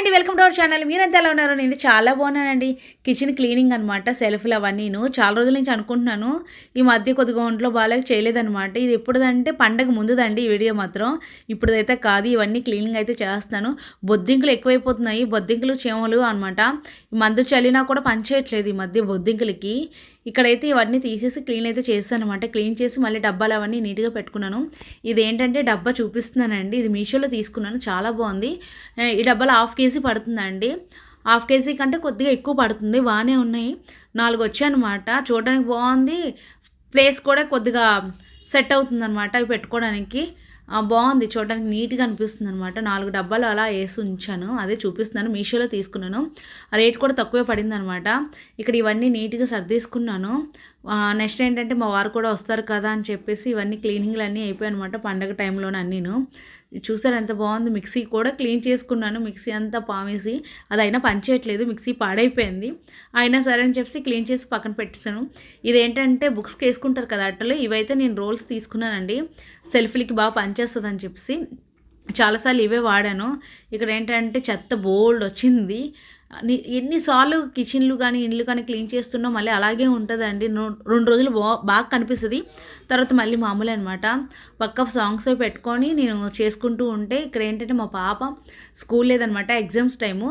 అండి welcome to our channel. మీరంతా ఎలా ఉన్నారు? నేను చాలా బాగున్నానండి. కిచెన్ క్లీనింగ్ అనమాట సెల్ఫ్లు అవన్నీను. చాలా రోజుల నుంచి అనుకుంటున్నాను ఈ మధ్య కొద్దిగా ఒంట్లో బాగాలేక చేయలేదనమాట ఇది ఎప్పుడుదంటే పండగ ముందుదండి ఈ వీడియో మాత్రం. ఇప్పుడైతే కాదు ఇవన్నీ క్లీనింగ్ అయితే చేస్తాను బొద్దింకులు ఎక్కువైపోతున్నాయి బొద్దింకులు చీమలు అనమాట మందు చల్లినా కూడా పనిచేయట్లేదు ఈ మధ్య బొద్దింకులకి. ఇక్కడైతే ఇవన్నీ తీసేసి క్లీన్ అయితే చేస్తాను అనమాట క్లీన్ చేసి మళ్ళీ డబ్బాలు అవన్నీ నీట్గా పెట్టుకున్నాను. ఇది ఏంటంటే డబ్బా చూపిస్తున్నానండి. ఇది మీషోలో తీసుకున్నాను. చాలా బాగుంది. ఈ డబ్బాలు హాఫ్ కేజీ కేజీ పడుతుందండి. హాఫ్ కేజీ కంటే కొద్దిగా ఎక్కువ పడుతుంది. బాగానే ఉన్నాయి. నాలుగు వచ్చాయన్నమాట. చూడడానికి బాగుంది. ప్లేస్ కూడా కొద్దిగా సెట్ అవుతుంది అనమాట అవి పెట్టుకోవడానికి. బాగుంది. చూడడానికి నీట్గా అనిపిస్తుంది అనమాట నాలుగు డబ్బాలు అలా వేసి ఉంచాను. అదే చూపిస్తున్నాను. మీషోలో తీసుకున్నాను. రేట్ కూడా తక్కువే పడింది అనమాట ఇక్కడ ఇవన్నీ నీట్గా సర్దేసుకున్నాను. నెక్స్ట్ ఏంటంటే మా వారు కూడా వస్తారు కదా అని చెప్పేసి ఇవన్నీ క్లీనింగ్లు అన్నీ అయిపోయాయి అనమాట పండగ టైంలోనే అన్నీను. చూసారు ఎంత బాగుంది మిక్సీ కూడా క్లీన్ చేసుకున్నాను మిక్సీ అంతా పామేసి. అది అయినా పనిచేయట్లేదు మిక్సీ పాడైపోయింది. అయినా సరే అని చెప్పి క్లీన్ చేసి పక్కన పెట్టేశాను. ఇదేంటంటే బుక్స్కి వేసుకుంటారు కదా అట్టలు ఇవైతే నేను రోల్స్ తీసుకున్నానండి. సెల్ఫీలకి బాగా పనిచేస్తుంది అని చెప్పేసి. చాలాసార్లు ఇవే వాడాను. ఇక్కడ ఏంటంటే చెత్త బోల్డ్ వచ్చింది. ఎన్నిసార్లు కిచెన్లు కానీ ఇండ్లు కానీ క్లీన్ చేస్తున్నా మళ్ళీ అలాగే ఉంటుందండి. రెండు రోజులు బా బాగా కనిపిస్తుంది. తర్వాత మళ్ళీ మామూలు అనమాట పక్క సాంగ్స్ పెట్టుకొని నేను చేసుకుంటూ ఉంటే ఇక్కడ ఏంటంటే మా పాప స్కూల్ లేదనమాట ఎగ్జామ్స్ టైము.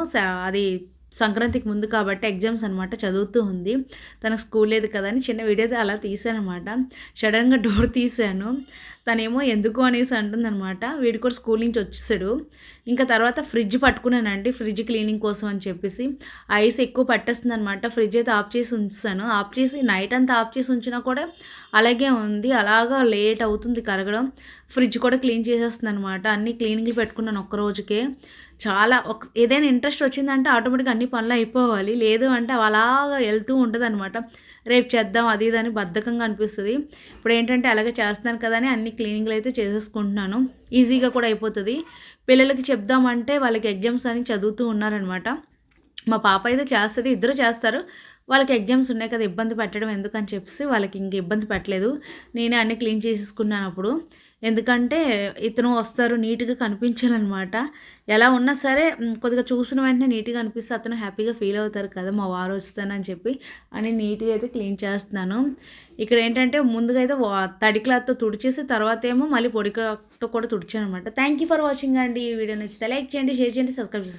అది సంక్రాంతికి ముందు కాబట్టి ఎగ్జామ్స్ అనమాట చదువుతూ ఉంది. తనకు స్కూల్ లేదు కదా అని చిన్న వీడియో అలా తీసానమాట సడన్గా డోర్ తీసాను తనేమో ఎందుకు అనేసి అంటుందనమాట వీడి కూడా స్కూల్ నుంచి వచ్చేసాడు. ఇంకా తర్వాత ఫ్రిడ్జ్ పట్టుకున్నానండి. ఫ్రిడ్జ్ క్లీనింగ్ కోసం అని చెప్పేసి. ఐస్ ఎక్కువ పట్టేస్తుంది అనమాట ఫ్రిడ్జ్ అయితే ఆఫ్ చేసి ఉంచాను. ఆఫ్ చేసి నైట్ అంతా ఆఫ్ చేసి ఉంచినా కూడా అలాగే ఉంది. అలాగా లేట్ అవుతుంది కరగడం. ఫ్రిడ్జ్ కూడా క్లీన్ చేసేస్తుంది అనమాట అన్నీ క్లీనింగ్లు పెట్టుకున్నాను ఒక్క రోజుకే. చాలా ఒక ఏదైనా ఇంట్రెస్ట్ వచ్చిందంటే ఆటోమేటిక్గా అన్ని పనులు అయిపోవాలి. లేదు అంటే అలాగా వెళ్తూ ఉంటుంది అనమాట రేపు చేద్దాం అది ఇది అని బద్ధకంగా అనిపిస్తుంది. ఇప్పుడు ఏంటంటే అలాగే చేస్తాను కదా అని అన్ని క్లీనింగ్లు అయితే చేసేసుకుంటున్నాను. ఈజీగా కూడా అయిపోతుంది. పిల్లలకి చెప్దామంటే వాళ్ళకి ఎగ్జామ్స్ అని చదువుతూ ఉన్నారనమాట మా పాప అయితే చేస్తుంది ఇద్దరు చేస్తారు. వాళ్ళకి ఎగ్జామ్స్ ఉన్నాయి కదా ఇబ్బంది పెట్టడం ఎందుకని చెప్పేసి వాళ్ళకి ఇంక ఇబ్బంది పెట్టలేదు. నేనే అన్ని క్లీన్ చేసేసుకున్నాను అప్పుడు. ఎందుకంటే ఇతను వస్తారు నీట్గా కనిపించాలన్నమాట ఎలా ఉన్నా సరే కొద్దిగా చూసిన వెంటనే నీట్గా అనిపిస్తే అతను హ్యాపీగా ఫీల్ అవుతారు కదా మా వారు వస్తానని చెప్పి అని నీట్గా అయితే క్లీన్ చేస్తున్నాను. ఇక్కడ ఏంటంటే ముందుగా అయితే తడి క్లాత్తో తుడిచేసి తర్వాత ఏమో మళ్ళీ పొడి క్లాత్తో కూడా తుడిచాను అనమాట థ్యాంక్ యూ ఫర్ వాచింగ్ అండి ఈ వీడియో నచ్చితే లైక్ చేయండి షేర్ చేయండి సబ్స్క్రైబ్